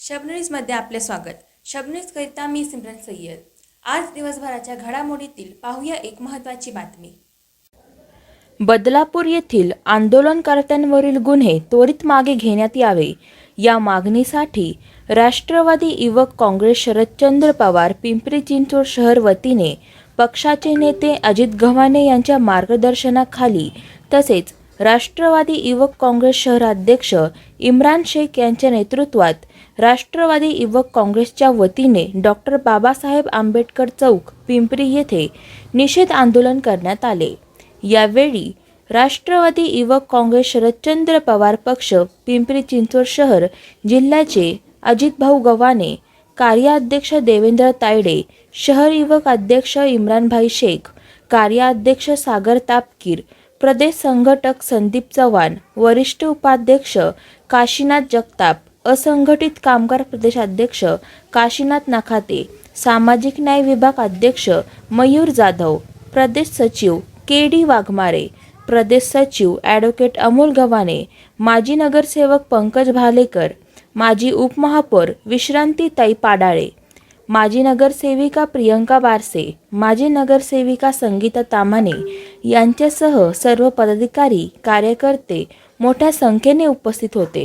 शबनरीजमध्ये आपले स्वागत. शबनरीजकरिता मी सिमरन सय्यद. आज दिवसभराच्या घडामोडीतील पाहूया एक महत्त्वाची बातमी. बदलापूर येथील आंदोलनकर्त्यांवरील गुन्हे त्वरित मागे घेण्यात यावे. या मागणीसाठी राष्ट्रवादी युवक काँग्रेस शरदचंद्र पवार पिंपरी चिंचवड शहर वतीने पक्षाचे नेते अजित गव्हाणे यांच्या मार्गदर्शनाखाली तसेच राष्ट्रवादी युवक काँग्रेस शहराध्यक्ष इम्रान शेख यांच्या नेतृत्वात राष्ट्रवादी युवक काँग्रेसच्या वतीने डॉक्टर बाबासाहेब आंबेडकर चौक पिंपरी येथे निषेध आंदोलन करण्यात आले. यावेळी राष्ट्रवादी युवक काँग्रेस शरदचंद्र पवार पक्ष पिंपरी चिंचवड शहर जिल्ह्याचे अजितभाऊ गव्हाणे कार्याध्यक्ष देवेंद्र तायडे शहर युवक अध्यक्ष इम्रानभाई शेख कार्याध्यक्ष सागर तापकीर प्रदेश संघटक संदीप चव्हाण वरिष्ठ उपाध्यक्ष काशीनाथ जगताप असंघटित कामगार प्रदेशाध्यक्ष काशीनाथ नाखाते सामाजिक न्याय विभाग अध्यक्ष मयूर जाधव प्रदेश सचिव के डी वाघमारे प्रदेश सचिव ॲडव्होकेट अमोल गव्हाणे माजी नगरसेवक पंकज भालेकर माजी उपमहापौर विश्रांतीताई पाडाळे माजी नगरसेविका प्रियंका बारसे माजी नगरसेविका संगीता तामाने यांच्यासह सर्व पदाधिकारी कार्यकर्ते मोठ्या संख्येने उपस्थित होते.